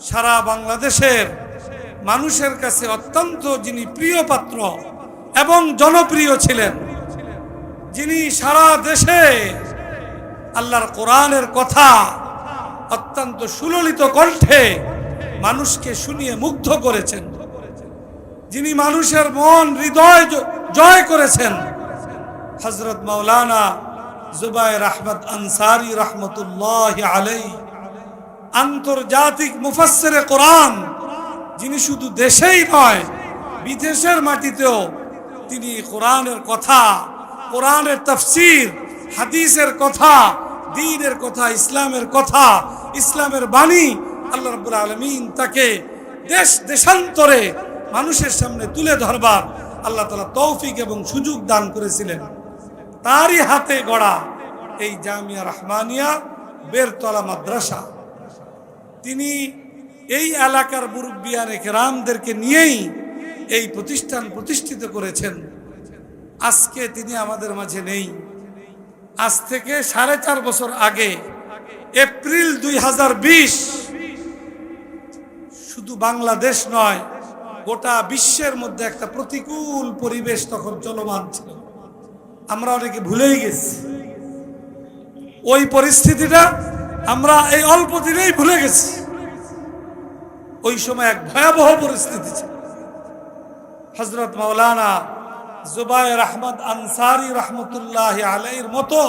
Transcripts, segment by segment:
সারা বাংলাদেশের মানুষের কাছে অত্যন্ত যিনি প্রিয় পাত্র এবং জনপ্রিয় ছিলেন, যিনি সারা দেশে আল্লাহর কোরআনের কথা অত্যন্ত সুললিত কণ্ঠে মানুষকে শুনিয়ে মুগ্ধ করেছেন। যিনি মানুষের মন হৃদয় জয় করেছেন। হজরত মৌলানা জুবাইর আহমদ আনসারি রহমতুল্লাহ আলাই আন্তর্জাতিক মুফাসসিরে কোরআন, যিনি শুধু দেশেই নয়, বিদেশের মাটিতেও তিনি কোরআনের কথা, কোরআনের তফসির, হাদিসের কথা, দিনের কথা, ইসলামের কথা, ইসলামের বাণী আল্লাহ রাব্বুল আলমিন তাকে দেশ, দেশান্তরে মানুষের সামনে তুলে ধরবার আল্লাহ তালা তৌফিক এবং সুযোগ দান করেছিলেন। তারই হাতে গড়া এই জামিয়া রহমানিয়া বেরতলা মাদ্রাসা। তিনি এই এলাকার মুরব্বিয়ান রামদেরকে নিয়েই এই প্রতিষ্ঠান প্রতিষ্ঠিত করেছেন। আজকে তিনি আমাদের মাঝে নেই। আজ থেকে সাড়ে চার বছর আগে, এপ্রিল দুই হাজার বিশ, শুধু বাংলাদেশ নয়, গোটা বিশ্বের মধ্যে একটা প্রতিকূল পরিবেশ তখন চলমান ছিল। আমরা অনেকে ভুলেই গেছি। ওই পরিস্থিতিটা আমরা এই অল্প দিনেই ভুলে গেছি। ওই সময় এক ভয়াবহ পরিস্থিতি ছিল। হজরত মাওলানা জুবাইর আহমদ আনসারি রহমতুল্লাহ আলাইর মতো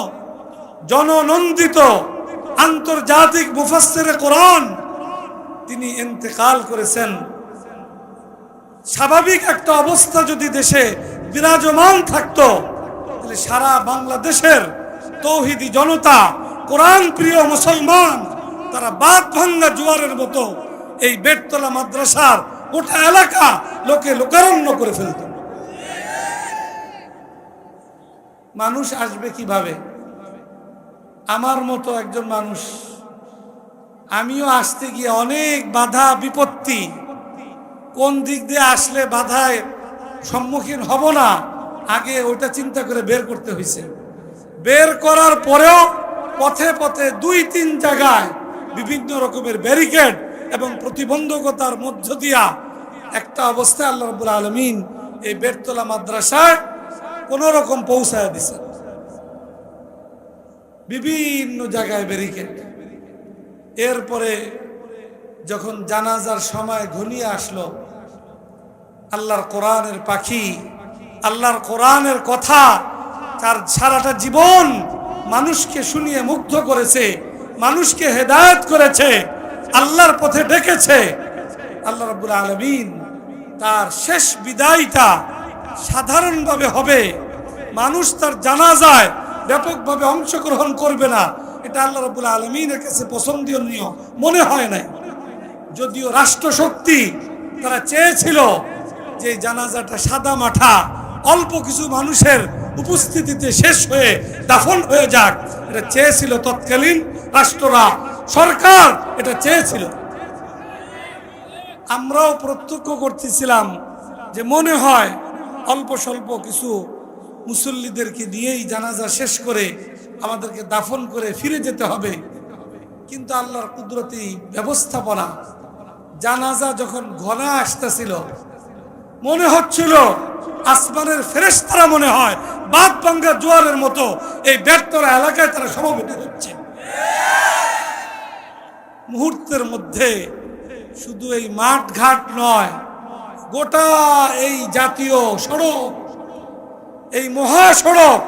জননন্দিত আন্তর্জাতিক মুফাসসিরে কোরআন তিনি ইন্তেকাল করেছেন। স্বাভাবিক একটা অবস্থা যদি দেশে বিরাজমান থাকতো, তাহলে সারা বাংলাদেশের তৌহিদি জনতা কোরআন প্রিয় মুসলমান, তারা বাদ ভাঙ্গা জোয়ারের মতো এই বেটতলা মাদ্রাসার গোটা এলাকা লোকে লোকারণ্য করে ফেলত। মানুষ আসবে কীভাবে? আমার মতো একজন মানুষ, আমিও আসতে গিয়ে অনেক বাধা, বিপত্তি, কোন দিক দিয়ে আসলে বাধায় সম্মুখীন হব না, আগে ওটা চিন্তা করে বের করতে হয়েছে। বের করার পরেও পথে পথে দুই তিন জায়গায় বিভিন্ন রকমের ব্যারিকেড এবং প্রতিবন্ধকতার মধ্য দিয়া একটা অবস্থায় আল্লাহ রবুল আলমিন এই বেরতলা মাদ্রাসায় কোন রকম পৌঁছায় দিছে বিভিন্ন জায়গায় ব্যারিকেড। এরপরে যখন জানাজার সময় ঘনিয়ে আসলো, আল্লাহর কোরআনের পাখি, আল্লাহর কোরআনের কথা, তার সারাটা জীবন মানুষকে শুনিয়ে মুগ্ধ করেছে, মানুষকে হেদায়ত করেছে, আল্লাহর পথে ডেকেছে। আল্লাহ রাব্বুল আলমিন তার শেষ বিদায়টা সাধারণভাবে হবে। মানুষ তার জানা যায় ব্যাপকভাবে অংশগ্রহণ করবে না। এটা আল্লাহ রাব্বুল আলমিনের কাছে পছন্দনীয় নিয়ম। মনে হয় নাই। যদিও রাষ্ট্রশক্তি তারা চেয়েছিল যে জানাজাটা সাদা মাঠা, অল্প কিছু মানুষের উপস্থিতিতে শেষ হয়ে দাফন হয়ে যাক। এটা চেয়েছিল তৎকালীন রাষ্ট্ররা। সরকার এটা চেয়েছিল। আমরাও প্রত্যক্ষ করতেছিলাম যে মনে হয় অল্প স্বল্প কিছু মুসল্লিদেরকে দিয়েই জানাজা শেষ করে আমাদেরকে দাফন করে ফিরে যেতে হবে। কিন্তু আল্লাহর কুদরতি ব্যবস্থাপনা, জানাজা যখন ঘনা আসতেছিল মনে হচ্ছিল আসমানের ফেরেশতারা মনে হয় বাদ বাঙ্গা জোয়ারের মতো এই ব্যর্থরা এলাকায় তারা সমবেত হচ্ছে। মুহূর্তের মধ্যে শুধু এই মাঠ ঘাট নয়, গোটা এই জাতীয় সড়ক, এই মহাসড়ক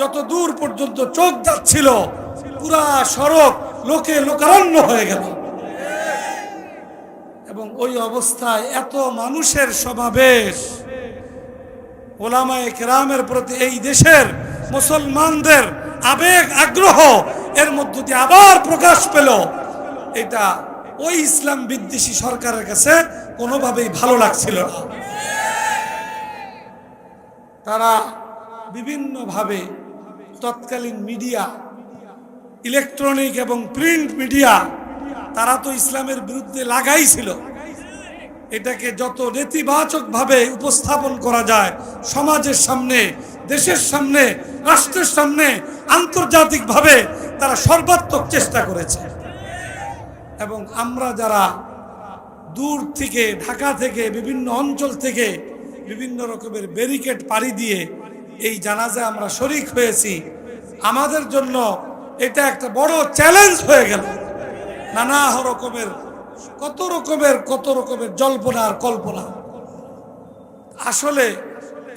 যত দূর পর্যন্ত চোখ যাচ্ছিল, পুরা সড়ক লোকে লোকারণ্য হয়ে গেল। এবং ওই অবস্থায় এত মানুষের সমাবেশ ওলামায়ে কেরামের প্রতি এই দেশের মুসলমানদের আবেগ, আগ্রহ, এর মধ্য দিয়ে আবার প্রকাশ পেল। এটা ওই ইসলাম বিদ্বেষী সরকারের কাছে কোনোভাবেই ভালো লাগছিল না। তারা বিভিন্নভাবে তৎকালীন মিডিয়া, ইলেকট্রনিক এবং প্রিন্ট মিডিয়া, তারা তো ইসলামের বিরুদ্ধে লাগাইছিল এটাকে যত নেতিবাচকভাবে উপস্থাপন করা যায়, সমাজের সামনে, দেশের সামনে, রাষ্ট্রের সামনে আন্তর্জাতিকভাবে তারা সর্বাত্মক চেষ্টা করেছে। এবং আমরা যারা দূর থেকে, ঢাকা থেকে, বিভিন্ন অঞ্চল থেকে বিভিন্ন রকমের ব্যারিকেড পাড়ি দিয়ে এই জানাজায় আমরা শরিক হয়েছি, আমাদের জন্য এটা একটা বড় চ্যালেঞ্জ হয়ে গেল। নানা রকমের কত রকমের কত রকমের জল্পনা আর কল্পনা। আসলে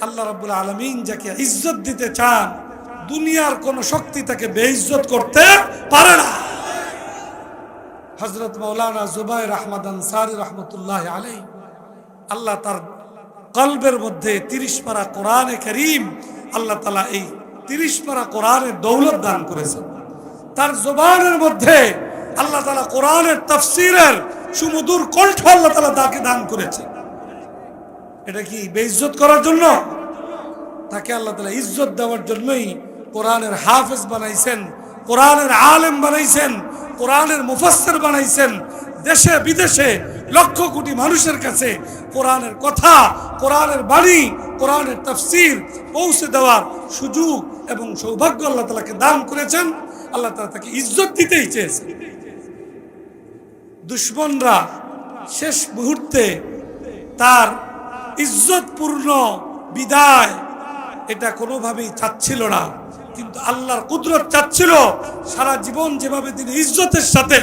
আল্লাহ রাব্বুল আলমিন যাকে ইজ্জত দিতে চান, দুনিয়ার কোন শক্তি তাকে বেইজ্জত করতে পারে না। হজরত মৌলানা জুবাইর আহমদ আনসারি রহমতুল্লাহ আলাই আল্লাহ তার কলবের মধ্যে তিরিশ পারা কোরআনে করিম আল্লাহ তালা এই তিরিশ পারা কোরআনের দৌলত দান করেছেন। তার জবানের মধ্যে আল্লাহ তালা কোরআনের তফসিরের সুমধুর কণ্ঠ আল্লাহ তালা তাকে দান করেছে। এটা কি বেইজ্জত করার জন্য? তাকে আল্লাহ তালা ইজ্জত দেওয়ার জন্যই কোরআনের হাফেজ বানাইছেন, কোরআনের আলেম বানাইছেন, কোরআনের মুফাসসির বানাইছেন। দেশে, বিদেশে লক্ষ কোটি মানুষের কাছে কোরআনের কথা, কোরআনের বাণী, কোরআনের তফসির পৌঁছে দেওয়ার সুযোগ এবং সৌভাগ্য আল্লাহ তালাকে দান করেছেন। আল্লাহ তালা তাকে ইজ্জত দিতেই চেয়েছেন। দুশ্মনরা শেষ মুহূর্তে তার ইজ্জতপূর্ণ বিদায় এটা কোনোভাবেই চাচ্ছিল না। কিন্তু আল্লাহর কুদরত চাচ্ছিল সারা জীবন যেভাবে তিনি ইজ্জতের সাথে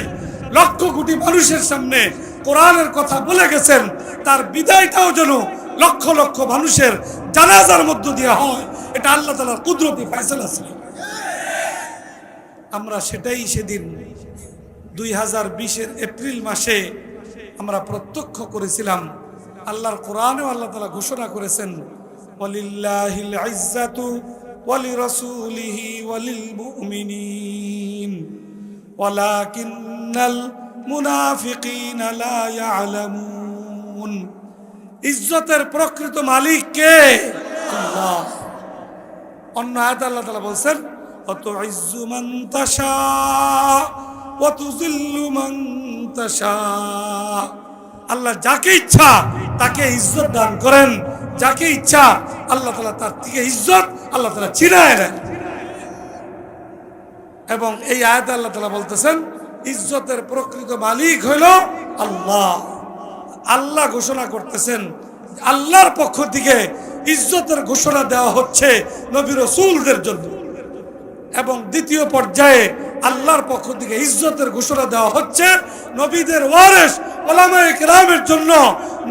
লক্ষ কোটি মানুষের সামনে কোরআনের কথা বলে গেছেন, তার বিদায়টাও যেন লক্ষ লক্ষ মানুষের জানাজার মধ্য দিয়ে হয়, এটা আল্লাহ তালার কুদরতি ফয়সলা ছিল। আমরা সেটাই সেদিন দুই হাজার বিশের এপ্রিল মাসে আমরা প্রত্যক্ষ করেছিলাম, আল্লাহর কোরআনেও আল্লাহ তালা ঘোষণা করেছেন ওয়ালাকিন্নাল মুনাফিকিনা ইজ্জতের প্রকৃত মালিক কে? অন্য আয়াত আল্লাহ বলছেন অত ইজ্জু আল্লাহ যাকে ইচ্ছা তাকে ইজ্জত দান করেন। যাকে ইচ্ছা আল্লাহ তালা তার থেকে ইজ্জত আল্লাহ তালা চিনায় নেন এবং এই আয়াত আল্লাহ তালা বলতেছেন, ইজ্জতের প্রকৃত মালিক হইল আল্লাহ। আল্লাহ ঘোষণা করতেছেন, আল্লাহর পক্ষ থেকে ইজ্জতের ঘোষণা দেওয়া হচ্ছে নবী রসুলদের জন্য। এবং দ্বিতীয় পর্যায়ে আল্লাহর পক্ষ থেকে ইজ্জতের ঘোষণা দেওয়া হচ্ছে নবীদের ওয়ারেস ওলামায়ে জন্য।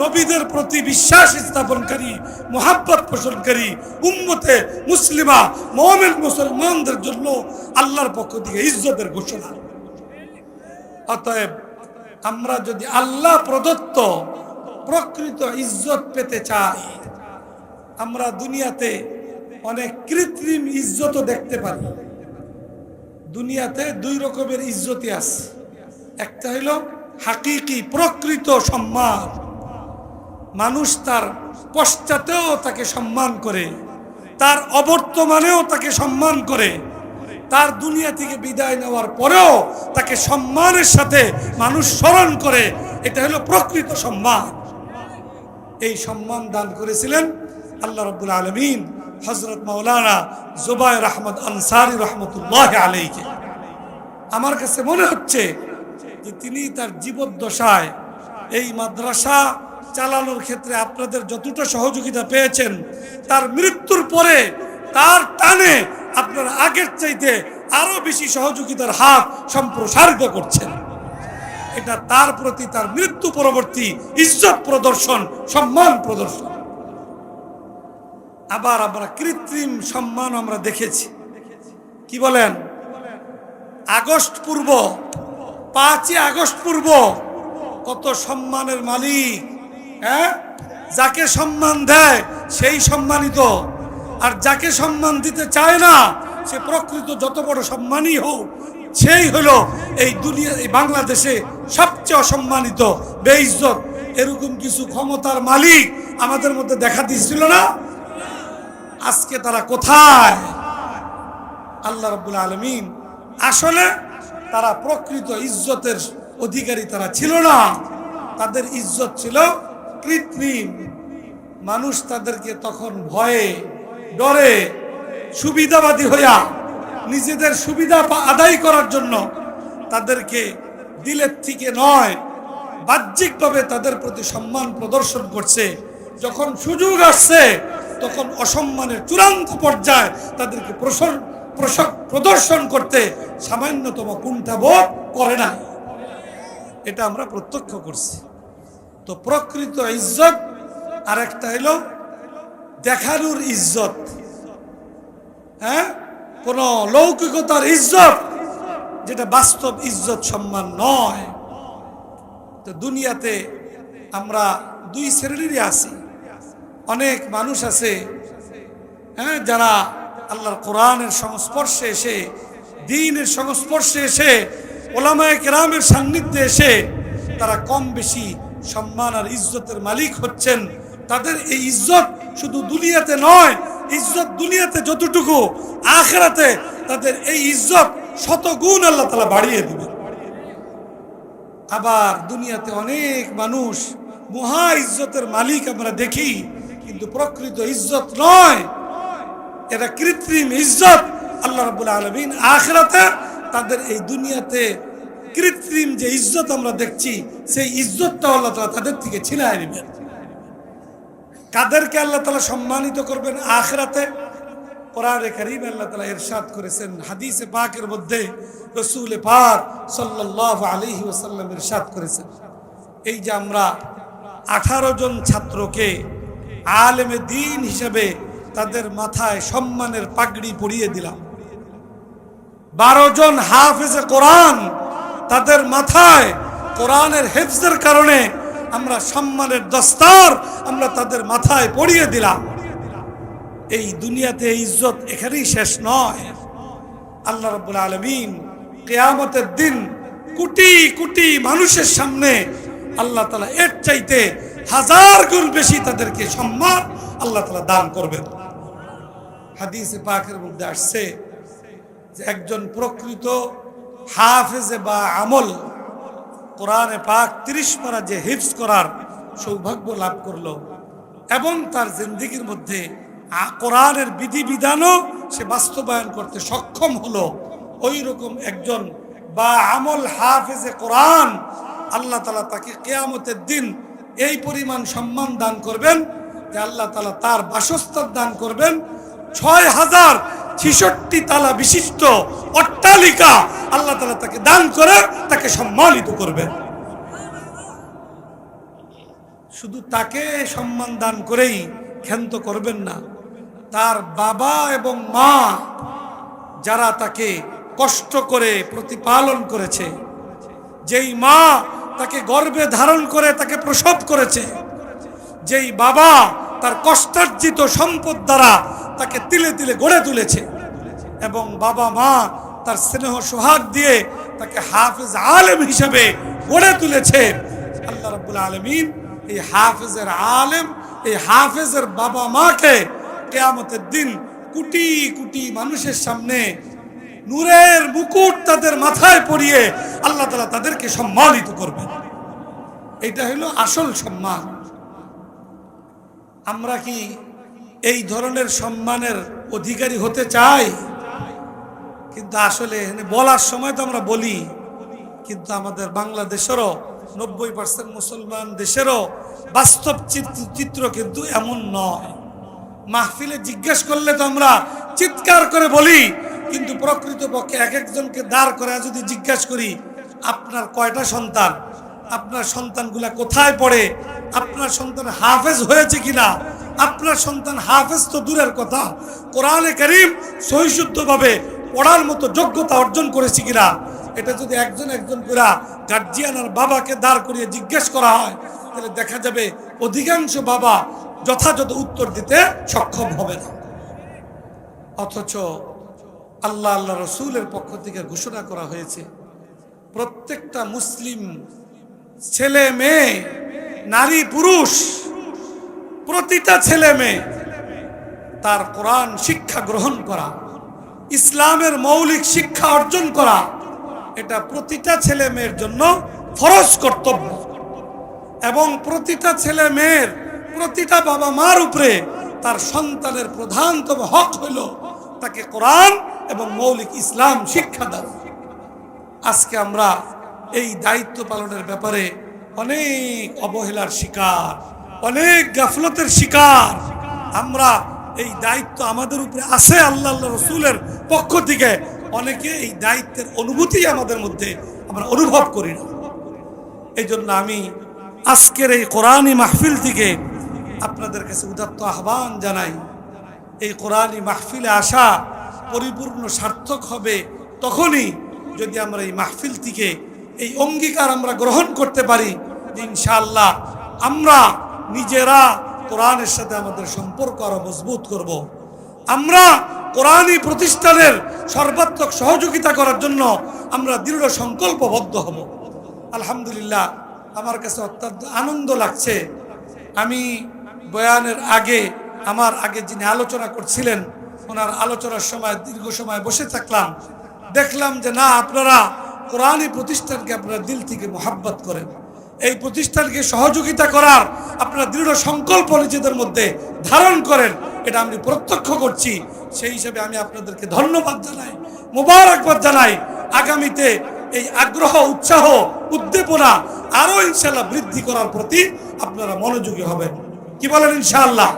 নবীদের প্রতি বিশ্বাস স্থাপনকারী, মোহাব্বত পোষণকারী, উম্মতে মুসলিমা মোহামেন মুসলমানদের জন্য আল্লাহর পক্ষ থেকে ইজ্জতের ঘোষণা। অতএব আমরা যদি আল্লাহ প্রদত্ত প্রকৃত ইজ্জত পেতে চাই, আমরা দুনিয়াতে অনেক কৃত্রিম ইজ্জতও দেখতে পারি। দুনিয়াতে দুই রকমের ইজ্জতি আছে। একটা হইল হাকিকি, প্রকৃত সম্মান। মানুষ তার পশ্চাতেও তাকে সম্মান করে, তার অবর্তমানেও তাকে সম্মান করে, তার দুনিয়া থেকে বিদায় নেওয়ার পরেও তাকে সম্মানের সাথে মানুষ স্মরণ করে, এটা হলো প্রকৃত সম্মান। এই সম্মান দান করেছিলেন আল্লাহ রব্বুল আলমিন। হজরত মৌলানা জুবাইর আহমদ আনসারি রহমতুল্লাহ আলাইকে আমার কাছে মনে হচ্ছে যে তিনি তার জীবদ্দশায় এই মাদ্রাসা চালানোর ক্ষেত্রে আপনাদের যতটা সহযোগিতা পেয়েছেন, তার মৃত্যুর পরে তার টানে আপনারা আগের চাইতে আরও বেশি সহযোগিতার হাত সম্প্রসারিত করছেন। এটা তার প্রতি তার মৃত্যু পরবর্তী ইজ্জত প্রদর্শন, সম্মান প্রদর্শন। আবার আমরা কৃত্রিম সম্মান আমরা দেখেছি। কি বলেন? আগস্ট পূর্ব, পাঁচই আগস্ট পূর্ব, কত সম্মানের মালিক হ্যাঁ? যাকে সম্মান দেয়, সেই সম্মানিত। আর যাকে সম্মান দিতে চায় না, সে প্রকৃত যত বড় সম্মানই হোক, সেই হলো এই দুনিয়া, এই বাংলাদেশে সবচেয়ে অসম্মানিত, বেইজ্জত, এরকম কিছু ক্ষমতার মালিক আমাদের মধ্যে দেখা দিচ্ছিল না? আজকে তারা কোথায়? আল্লাহ রব্বুল আলমিন আসলে তারা প্রকৃত ইজ্জতের অধিকারী তারা ছিল না। তাদের ইজ্জত ছিল কৃত্রিম। মানুষ তাদেরকে তখন ভয়ে ডরে, সুবিধাবাদী হইয়া নিজেদের সুবিধা আদায় করার জন্য তাদেরকে দিলের থেকে নয়, বাহ্যিকভাবে তাদের প্রতি সম্মান প্রদর্শন করছে। যখন সুযোগ আসছে তখন অসম্মানের চূড়ান্ত পর্যায়ে তাদেরকে প্রসর- প্রদর্শন করতে সামান্যতম কুণ্ঠাবোধ করে না এটা আমরা প্রত্যক্ষ করছি। তো প্রকৃত ইজ্জত আর একটা হলো দেখানোর ইজ্জত। হ্যাঁ? কোন লৌকিকতার ইজ্জত যেটা বাস্তব ইজ্জত সম্মান নয়। তো দুনিয়াতে আমরা দুই শ্রেণীরই আছি। অনেক মানুষ আছে হ্যাঁ যারা আল্লাহর কোরআনের সংস্পর্শে এসে, দিনের সংস্পর্শে এসে, ওলামায় কেরামের সান্নিধ্যে এসে তারা কম বেশি সম্মান আর ইজ্জতের মালিক হচ্ছেন। তাদের এই ইজ্জত শুধু দুনিয়াতে নয়, ইজ্জত দুনিয়াতে যতটুকু, আখেরাতে তাদের এই ইজ্জত শত গুণ আল্লাহ তালা বাড়িয়ে দিবেন আবার দুনিয়াতে অনেক মানুষ মহা ইজ্জতের মালিক আমরা দেখি কিন্তু প্রকৃত ইজ্জত নয়। এটা কৃত্রিম ইজ্জত। আল্লাহ রাবুল আলমিন আখরাতে তাদের এই দুনিয়াতে কৃত্রিম যে ইজ্জত আমরা দেখছি, সেই ইজ্জতটা আল্লাহ তালা তাদের থেকে ছিনায় নেবেন। কাদেরকে আল্লাহ তালা সম্মানিত করবেন আখরাতে? কোরআনে কারিম আল্লাহ তালা ইরশাদ করেছেন, হাদিসে পাকের মধ্যে রসুল পাক সাল্লাল্লাহু আলাইহি ওয়াসাল্লাম ইরশাদ করেছেন, এই যে আমরা আঠারো জন ছাত্রকে আলেমে দিন হিসেবে তাদের মাথায় সম্মানের পাগড়ি পরিয়ে দিলাম। বারো জন হাফেজে কোরআন তাদের মাথায় কোরআনের হেফজের কারণে আমরা সম্মানের দস্তার আমরা তাদের মাথায় পড়িয়ে দিলাম। এই দুনিয়াতে ইজ্জত এখানেই শেষ নয়। আল্লাহ রাব্বুল আলমিন কেয়ামতের দিন কোটি কোটি মানুষের সামনে আল্লাহ তালা এর চাইতে হাজার গুণ বেশি তাদেরকে সম্মান আল্লাহ তালা দান করবেন। হাদিসে পাকের মধ্যে আসছে যে একজন প্রকৃত হাফেজে বা আমল কোরআনে পাক তিরিশ পারা যে হিফজ করার সৌভাগ্য লাভ করল এবং তার জিন্দিগির মধ্যে কোরআনের বিধিবিধানও সে বাস্তবায়ন করতে সক্ষম হলো ওই রকম একজন বা আমল হাফেজে কোরআন আল্লাহ তালা তাকে কেয়ামতের দিন এই পরিমাণ সম্মান দান করবেন যে আল্লাহ তালা তার বাসস্থান দান করবেন। ছয় হাজার ছিষট্টি তালা বিশিষ্ট অট্টালিকা আল্লাহ তালা তাকে দান করে তাকে সম্মানিত করবেন। শুধু তাকে সম্মান দান করেই ক্ষান্ত করবেন না, তার বাবা এবং মা যারা তাকে কষ্ট করে প্রতিপালন করেছে, যেই মা তাকে গর্বে ধারণ করে, তাকে প্রসব করেছে। যেই বাবা তার কষ্টার্জিত সম্পদ দ্বারা তাকে তিলে তিলে গড়ে তুলেছে এবং বাবা মা তার স্নেহ সোহাগ দিয়ে তাকে হাফিজ আলেম হিসেবে গড়ে তুলেছে। আল্লাহ রাব্বুল আলমিন এই হাফিজের আলেম, এই হাফিজের বাবা মাকে কেয়ামতের দিন কোটি কোটি মানুষের সামনে নূরের মুকুট তাদের মাথায় পরিয়ে আল্লাহ তালা তাদেরকে সম্মানিত করবেন। এটা হলো আসল সম্মান। আমরা কি এই ধরনের সম্মানের অধিকারী হতে চাই? কিন্তু আসলে বলার সময় তো আমরা বলি, কিন্তু আমাদের বাংলাদেশেরও নব্বই পার্সেন্ট মুসলমান দেশেরও বাস্তব চিত্র কিন্তু এমন নয়। মাহফিলে জিজ্ঞেস করলে তো আমরা চিৎকার করে বলি কিন্তু প্রকৃতপক্ষে এক একজনকে দাঁড় করে যদি জিজ্ঞেস করি, আপনার কয়টা সন্তান? আপনার সন্তানগুলা কোথায় পড়ে? আপনার সন্তান হাফেজ হয়েছে কিনা? আপনার সন্তান হাফেজ তো দূরের কথা। কোরআনে করিম সহিশুদ্ধভাবে পড়ার মতো যোগ্যতা অর্জন করেছে কিনা? এটা যদি একজন একজন করে গার্জিয়ান আর বাবাকে দাঁড় করিয়ে জিজ্ঞেস করা হয়, তাহলে দেখা যাবে অধিকাংশ বাবা যথাযথ উত্তর দিতে সক্ষম হবে না। অথচ আল্লাহ আল্লাহ রসুলের পক্ষ থেকে ঘোষণা করা হয়েছে, প্রত্যেকটা মুসলিম ছেলে মেয়ে, নারী পুরুষ, প্রতিটা ছেলে মেয়ে, তার কোরআন শিক্ষা গ্রহণ করা, ইসলামের মৌলিক শিক্ষা অর্জন করা, এটা প্রতিটা ছেলে মেয়ের জন্য ফরজ কর্তব্য। এবং প্রতিটা ছেলে মেয়ের প্রতিটা বাবা মার উপরে তার সন্তানের প্রধানতম হক হইল তাকে কোরআন এবং মৌলিক ইসলাম শিক্ষা দেওয়া আজকে আমরা এই দায়িত্ব পালনের ব্যাপারে অনেক অবহেলার শিকার, অনেক গাফলতের শিকার। আমরা এই দায়িত্ব আমাদের উপরে আছে আল্লাহ রসুলের পক্ষ থেকে। অনেকে এই দায়িত্বের অনুভূতি আমাদের মধ্যে আমরা অনুভব করি না। এই জন্য আমি আজকের এই কোরআনী মাহফিল থেকে আপনাদের কাছে উদাত্ত আহ্বান জানাই। এই কোরআনী মাহফিলে আসা পরিপূর্ণ সার্থক হবে তখনই যদি আমরা এই মাহফিল থেকে এই অঙ্গীকার আমরা গ্রহণ করতে পারি, ইনশাআল্লাহ আমরা নিজেরা কোরআনের সাথে আমাদের সম্পর্ক আরও মজবুত করব। আমরা কোরআনী প্রতিষ্ঠানের সর্বাত্মক সহযোগিতা করার জন্য আমরা দৃঢ় সংকল্পবদ্ধ হব আলহামদুলিল্লাহ, আমার কাছে অত্যন্ত আনন্দ লাগছে আমি বয়ানের আগে আমার আগে যিনি আলোচনা করছিলেন, ওনার আলোচনার সময়, দীর্ঘ সময় বসে থাকলাম। দেখলাম যে না, আপনারা কোরআনী প্রতিষ্ঠানকে আপনারা দিল থেকে মোহাব্বত করেন। এই প্রতিষ্ঠানকে সহযোগিতা করার আপনারা দৃঢ় সংকল্প নিজেদের মধ্যে ধারণ করেন, এটা আমি প্রত্যক্ষ করছি। সেই হিসেবে আমি আপনাদেরকে ধন্যবাদ জানাই, মোবারকবাদ জানাই। আগামীতে এই আগ্রহ, উৎসাহ, উদ্দীপনা আরও ইনশাল্লাহ বৃদ্ধি করার প্রতি আপনারা মনোযোগী হবেন। কি বলেন ইনশাআল্লাহ?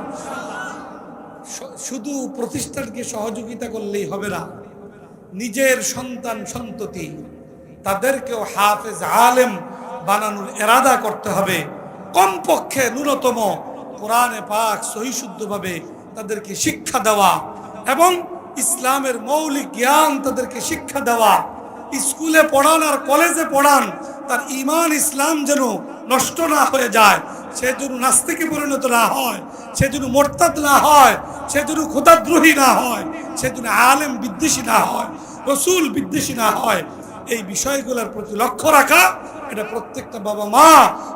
শুধু প্রতিষ্ঠানকে সহযোগিতা করলেই হবে না, নিজের সন্তান, সন্ততি, তাদেরকেও হাফেজ আলেম বানানোর এরাদা করতে হবে। কমপক্ষে ন্যূনতম কোরআনে পাক সহিশুদ্ধভাবে তাদেরকে শিক্ষা দেওয়া এবং ইসলামের মৌলিক জ্ঞান তাদেরকে শিক্ষা দেওয়া, স্কুলে পড়ান আর কলেজে পড়ান, তার ইমান ইসলাম যেন নষ্ট না হয়ে যায়। সে যেন নাস্তিকে পরিণত না হয় সে যেন মোরতাদ না হয় সে যেন খোদাদ্রোহী না হয় সে যেন আলেম বিদ্বেষী না হয়, রসুল বিদ্বেষী না হয়। এই বিষয়গুলোর প্রতি লক্ষ্য রাখা, এটা প্রত্যেকটা বাবা মা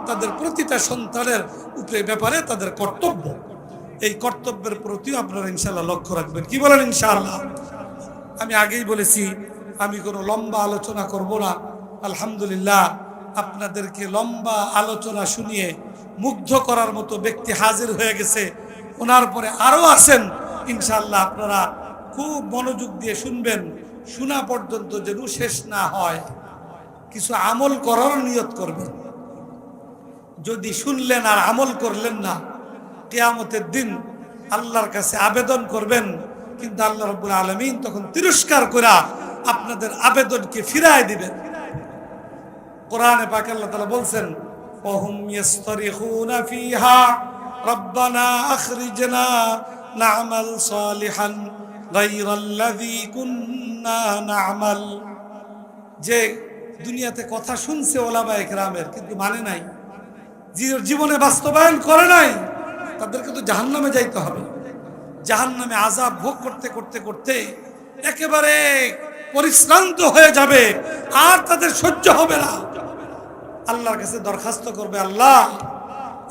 তাদের প্রতিটা সন্তানের উপরে ব্যাপারে তাদের কর্তব্য। এই কর্তব্যের প্রতিও আপনারা ইনশাল্লাহ লক্ষ্য রাখবেন। কি বলেন ইনশাআল্লাহ? আমি আগেই বলেছি, আমি কোনো লম্বা আলোচনা করব না। আলহামদুলিল্লাহ, আপনাদেরকে লম্বা আলোচনা শুনিয়ে মুগ্ধ করার মতো ব্যক্তি হাজির হয়ে গেছে। ওনার পরে আরও আছেন। ইনশাল্লাহ আপনারা খুব মনোযোগ দিয়ে শুনবেন। শোনা পর্যন্ত যেন শেষ না হয়। কিছু আমল করার নিয়ত করবেন। যদি শুনলেন আর আমল করলেন না, কেয়ামতের দিন আল্লাহর কাছে আবেদন করবেন। কিন্তু আল্লাহ রব্বুল আলমিন তখন তিরস্কার করা আপনাদের আবেদনকে ফিরায় দিবেন। কোরআনে পাক আল্লাহ তাআলা বলছেন ওহুম ইয়াস্তারিখুনা ফিহা রব্বানা আখরিজনা না'মাল সালিহান গায়রাল্লাযী কুন্না না'মাল যে দুনিয়াতে কথা শুনছে ওলামা একরামের কিন্তু মানে নাই। জীবনে বাস্তবায়ন করে নাই, তাদেরকে তো জাহান্নামে যাইতে হবে। জাহান্নামে আজাব ভোগ করতে করতে করতে একেবারে পরিশ্রান্ত হয়ে যাবে, আর তাদের সহ্য হবে না। আল্লাহর কাছে দরখাস্ত করবে, আল্লাহ,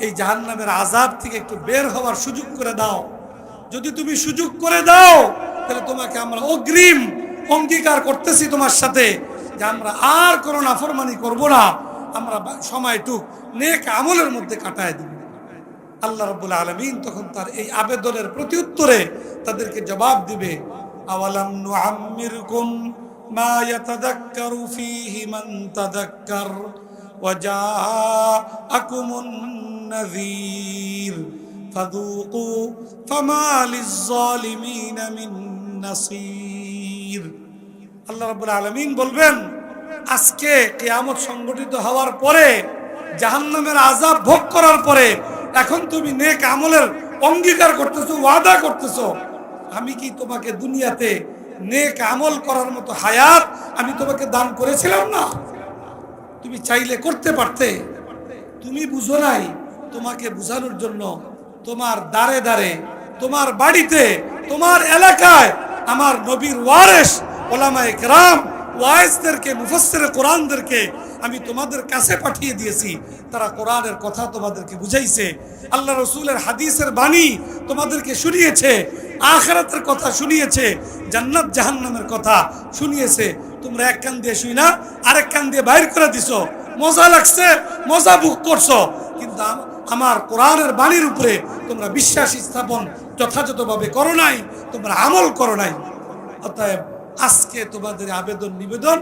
এই জাহান্নামের আজাব থেকে একটু বের হওয়ার সুযোগ করে দাও। যদি তুমি সুযোগ করে দাও, তাহলে তোমাকে আমরা অগ্রিম অঙ্গীকার করতেছি তোমার সাথে যে আমরা আর কোনো নাফরমানি করব না। আমরা সময়টুক নেক আমলের মধ্যে কাটায় দিব। আল্লাহ রব্বুল আলমিন তখন তার এই আবেদনের প্রতি উত্তরে তাদেরকে জবাব দিবে, আওয়ালাম মা ইয়াতাযাক্কারু ফীহি মান তাযাক্কার জাআকুমুন নাযীর ফাযুকু ফামা লিয-যালিমিনা মিন নাসীর আল্লাহ রাব্বুল আলামিন বলবেন, আজকে কিয়ামত সংগঠিত হওয়ার পরে, জাহান্নামের আযাব ভোগ করার পরে, এখন তুমি নেক আমলের অঙ্গীকার করতেছো, ওয়াদা করতেছো। আমি কি তোমাকে দুনিয়াতে নেক আমল করার মতো হায়াত আমি তোমাকে দান করেছিলাম না? তুমি চাইলে করতে পারতে। তুমি বুঝো নাই, তোমাকে বুঝানোর জন্য তোমার দাঁড়ে দাঁড়ে তোমার বাড়িতে, তোমার এলাকায় আমার নবীর ওয়ারেস ওলামায়ে কেরাম ওয়াইসদেরকে মুফসসিরে কোরআনদেরকে আমি তোমাদের কাছে পাঠিয়ে দিয়েছি। তারা কোরআনের কথা তোমাদেরকে বুঝাইছে। আল্লাহ রসুলের হাদিসের বাণী তোমাদেরকে শুনিয়েছে, আখরাতের কথা শুনিয়েছে, জান্নাত জাহান্নামের কথা শুনিয়েছে। তোমরা এক কান দিয়ে শুই না আরেক কান দিয়ে বাইর করে দিছো। মজা লাগছে, মজা বুক করছ। কিন্তু আমার কোরআনের বাণীর উপরে তোমরা বিশ্বাস স্থাপন যথাযথভাবে করো নাই, তোমরা আমল করো নাই। অতএব আজকে তোমাদের আবেদন, নিবেদন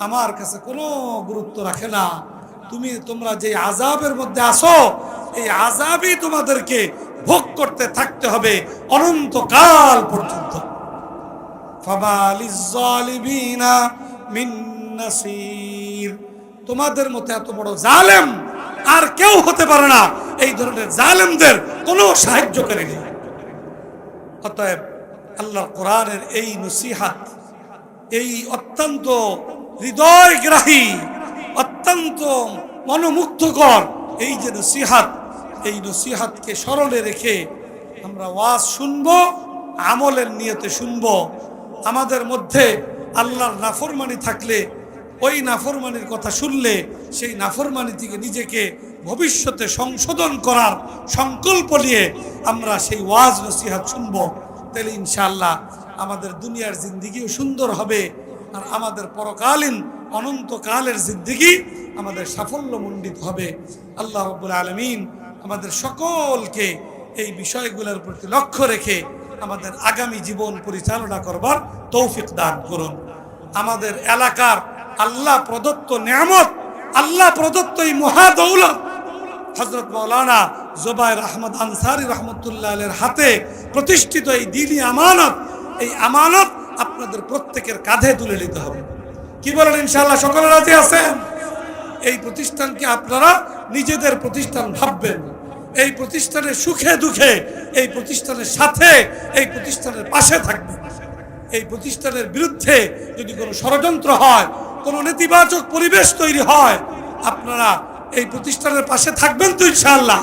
আমার কাছে কোনো গুরুত্ব রাখে না। তুমি, তোমরা যে আজাবের মধ্যে আসো এই আজাবই তোমাদেরকে ভোগ করতে থাকতে হবে অনন্তকাল পর্যন্ত। তোমাদের মতো এত বড় জালেম আর কেউ হতে পারে না। এই ধরনের জালেমদের কোনো সাহায্যকারী নেই। অতএব আল্লাহ কোরআনের এই নসিহাত, এই অত্যন্ত হৃদয়গ্রাহী, অত্যন্ত মনোমুগ্ধকর এই যে নসিহাত, এই নসিহাতকে স্মরণে রেখে আমরা ওয়াজ শুনব, আমলের নিয়তে শুনব। আমাদের মধ্যে আল্লাহর নাফরমানি থাকলে, ওই নাফরমানির কথা শুনলে, সেই নাফরমানি থেকে নিজেকে ভবিষ্যতে সংশোধন করার সংকল্প নিয়ে আমরা সেই ওয়াজ নসিহাত শুনব। তাহলে ইনশাআল্লাহ আমাদের দুনিয়ার জিন্দিগিও সুন্দর হবে আর আমাদের পরকালীন অনন্তকালের জিন্দিগি আমাদের সাফল্যমণ্ডিত হবে। আল্লাহ রব্বুল আলমিন আমাদের সকলকে এই বিষয়গুলোর প্রতি লক্ষ্য রেখে আমাদের আগামী জীবন পরিচালনা করবার তৌফিক দান করুন। আমাদের এলাকার আল্লাহ প্রদত্ত নিয়ামত, আল্লাহ প্রদত্ত এই মহাদৌলত হজরত মৌলানা জোবাইর আহমদ আনসারি রহমতুল্লাহ হাতে প্রতিষ্ঠিত এই দিনী আমানত, এই আমানত আপনাদের প্রত্যেকের কাঁধে তুলে নিতে হবে। কি বলেন ইনশাল্লাহ সকলে রাজি আছেন? এই প্রতিষ্ঠানকে আপনারা নিজেদের প্রতিষ্ঠান ভাববেন। এই প্রতিষ্ঠানের সুখে দুঃখে, এই প্রতিষ্ঠানের সাথে, এই প্রতিষ্ঠানের পাশে থাকবে। এই প্রতিষ্ঠানের বিরুদ্ধে যদি কোনো ষড়যন্ত্র হয়, কোনো নেতিবাচক পরিবেশ তৈরি হয়, আপনারা এই প্রতিষ্ঠানের পাশে থাকবেন তো ইনশাআল্লাহ।